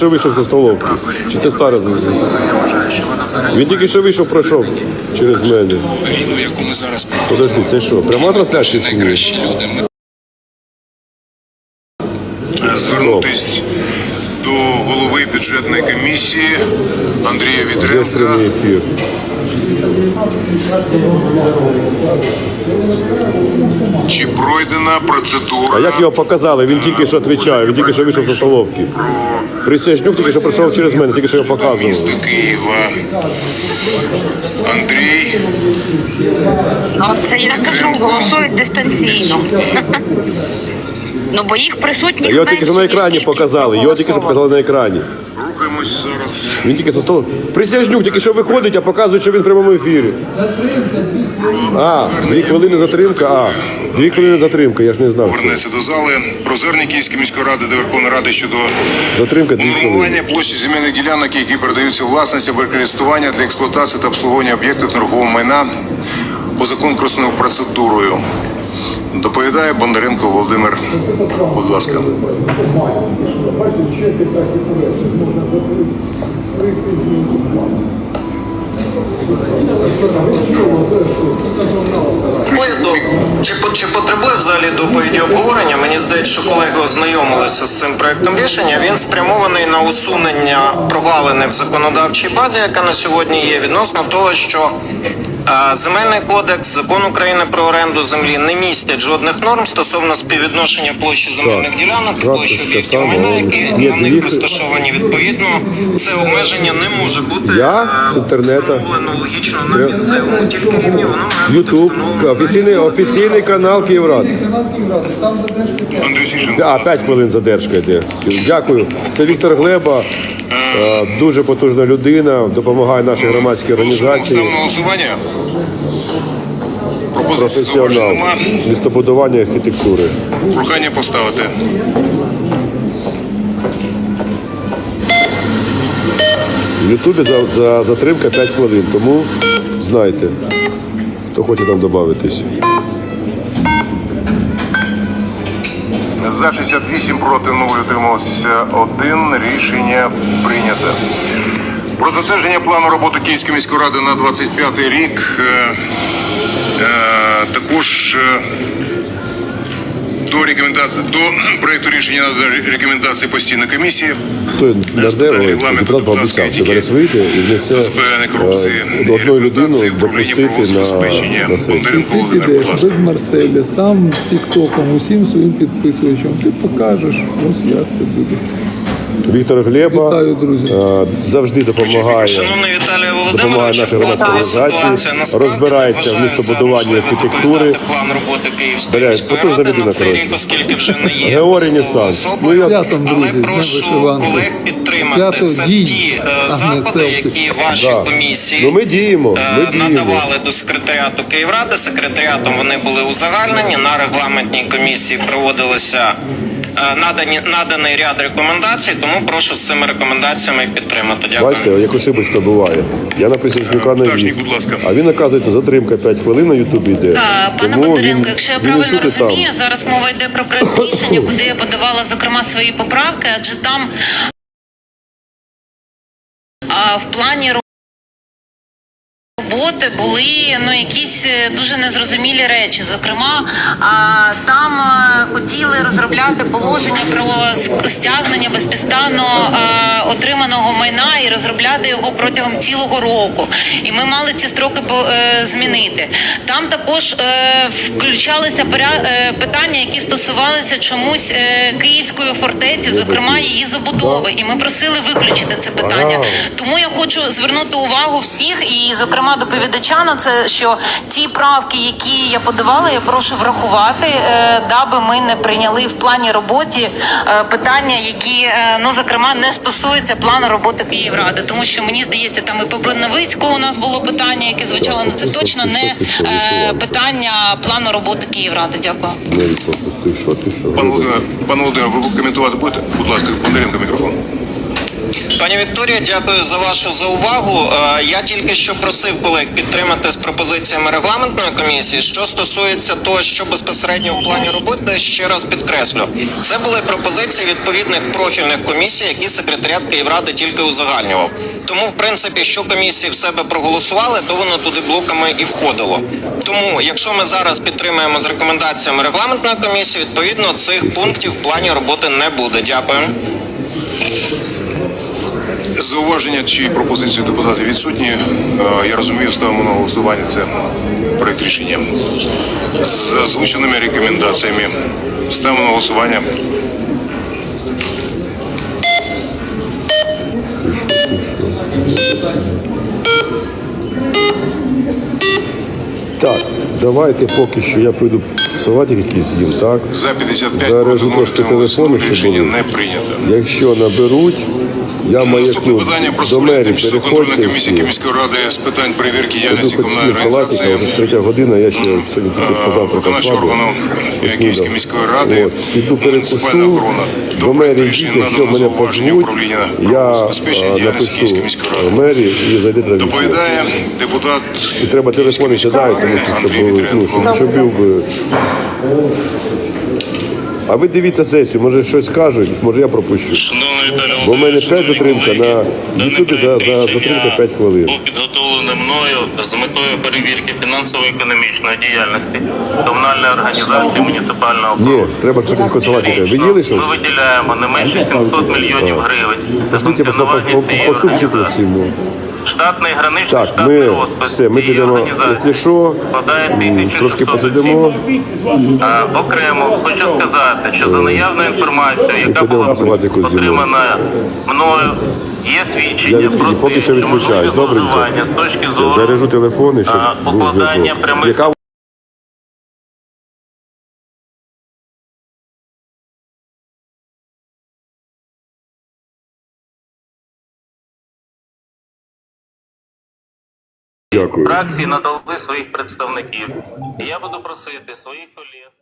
Що вийшов за столовки? Чи це старе? Вона взагалі Він тільки що вийшов, пройшов через мене. війну, яку ми зараз Подожди, це що? Пряма трансляція чи ні? звернутись до голови бюджетної комісії Андрія Вітренка. Чи пройдена процедура? А як його показали? Він тільки що відповідає, він тільки що вийшов з столовки. Присяжнюк тільки що пройшов через мене, тільки що його показував. міста Києва? Андрій, це я кажу, голосують дистанційно. Ну, бо їх присутніх Його тільки що на екрані показали. Його тільки що показали на екрані. рухаємось зараз. Він тільки за столом. Присяжнюк тільки що виходить, а показує, що він в прямому ефірі. А, дві хвилини затримка. А, дві хвилини затримка, я ж не знав. Повернеться до зали. Про звернення Київської міської ради до Верховної Ради щодо Затримка дві хвилини. площі земельних ділянок, які передаються у власність або користування для експлуатації та обслуговування об'єктів нерухомого майна поза конкурсною процедурою. Доповідає Бондаренко Володимир. Будь ласка. Чи, по- чи потребує взагалі доповіді обговорення? Мені здається, що колеги ознайомилися з цим проектом рішення. Він спрямований на усунення провалини в законодавчій базі, яка на сьогодні є, відносно того, що е, земельний кодекс, закон України про оренду землі не містять жодних норм стосовно співвідношення площі земельних ділянок, і площі об'єктів майна, які на них розташовані. Відповідно, це обмеження не може бути е, встановлено логічно на місцевому тільки рівні. Воно має бути встановлено офіційний, офіційний канал Київрад. Андрій Сіженко. А, 5 хвилин задержка йде. Дякую. Це Віктор Глеба, е, дуже потужна людина, допомагає нашій громадській організації. Голосування. Професіонал містобудування і архітектури. Прохання поставити. В Ютубі за, за затримка 5 хвилин, тому знайте, хто хоче там додатись. За 68 проти 0 утримався 1. Рішення прийнято. Про затвердження плану роботи Київської міської ради на 25 рік. Е, е, також е, до рекомендації до проекту рішення надо рекомендації постійної комісії. Хто наде, ой, депутат пообіцяв, що зараз вийде і внесе е, людину рекомендації управління допустити на, на сесію. Ти підеш без Марселя, сам з Тіктоком, усім своїм підписувачам. Ти покажеш, ось як це буде. Віктор Глеба Вітаю, друзі. е, завжди допомагає. Шановний Віталій Допомагає нашій громадській організації, розбирається в містобудуванні архітектури. доповідати План роботи Київської міської потужна ради людина, на цей коротше. рік, оскільки вже не є Георгій особою. Ну, я- Святом, Але друзі, з прошу вишиванки. колег підтримати. Свято Це дій, ті е, а не заходи, селфі. які ваші Да. комісії Ну ми діємо, е, ми діємо. надавали до секретаріату Київради. Секретаріатом вони були узагальнені. На регламентній комісії проводилися е, надані наданий ряд рекомендацій. Тому прошу з цими рекомендаціями підтримати. Дякую. Бачите, як ошибочка буває. Я на Присяжнюка не віз. А він, оказується, затримка 5 хвилин на Ютубі йде. Та, Пане Тому Бондаренко, він- якщо я він правильно тут, і там. розумію, зараз мова йде про проект рішення, куди я подавала зокрема свої поправки, адже там а, в плані роботи були ну якісь е, дуже незрозумілі речі. Зокрема, там е, хотіли розробляти положення про стягнення безпідставно е, отриманого майна і розробляти його протягом цілого року. І ми мали ці строки по- змінити. Там також включалися питання, які стосувалися чомусь Київської фортеці, зокрема її забудови. І ми просили виключити це питання. Тому я хочу звернути увагу всіх, і зокрема доповідача на це, що ті правки, які я подавала, я прошу врахувати, е, даби ми не прийняли в плані роботі е, питання, які е, ну зокрема не стосуються плану роботи Київради, тому що мені здається, там і по Бронновицькому у нас було питання, яке звучало. Ну це точно не питання плану роботи Київради. Дякую. Пан Володимир, пан Володимир, ви коментувати будете? Будь ласка, Бондаренко мікрофон. Пані Вікторія, дякую за вашу заувагу. Е, Я тільки що просив колег підтримати з пропозиціями регламентної комісії. Що стосується того, що безпосередньо в плані роботи, ще раз підкреслю, це були пропозиції відповідних профільних комісій, які секретаріат Київради тільки узагальнював. Тому, в принципі, що комісії в себе проголосували, то воно туди блоками і входило. Тому, якщо ми зараз підтримаємо з рекомендаціями регламентної комісії, відповідно цих пунктів в плані роботи не буде. Дякую. Зауваження чи пропозиції депутатів відсутні. Е, Я розумію, ставимо на голосування це проект рішення з озвученими рекомендаціями. Ставимо на голосування. Так, давайте поки що я піду салатик якийсь з'їм, так? За 55 Заряжу проти трошки телефони, щоб Рішення були. не прийнято. Якщо наберуть, я Наступне маякну питання про створення тимчасової контрольної комісії міської ради з питань перевірки діяльності комунальної організації. третя година, я ще сьогодні Е, виконавчого органу Київської міської ради, муніципальна охорона. до мерії якщо мене позвуть, управління я е, діяльності Київської міської ради. Доповідає депутат І треба телефони сідають, тому що щоб, ну, щоб був би. А ви дивіться сесію, може щось кажуть, може я пропущу. Бо в мене 5 затримка на Ютубі за, за затримка 5 хвилин. Був підготовлений мною з метою перевірки фінансово-економічної діяльності комунальної організації муніципального Ні, треба тільки салатика. Ви їли щось? Ми виділяємо не менше 700 мільйонів гривень по, функціонування цієї організації. Штатний граничний Так, штатний ми розпис все, ми підемо, організації якщо що, складає м, 1600 трошки посидимо. А, Окремо хочу сказати, що за наявною інформацією, яка була отримана мною, є свідчення Я про те, що можливі зловживання з точки зору заряжу телефони, щоб а, покладання прямих Дякую. фракції надали своїх представників. І я буду просити своїх колег.